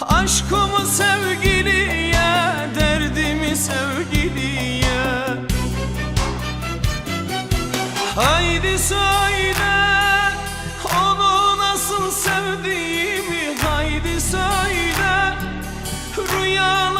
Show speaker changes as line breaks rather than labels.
Aşkımı sevgiliye Derdimi sevgiliye. Haydi söyle Onu nasıl sevdiğimi. Haydi söyle Rüyalarda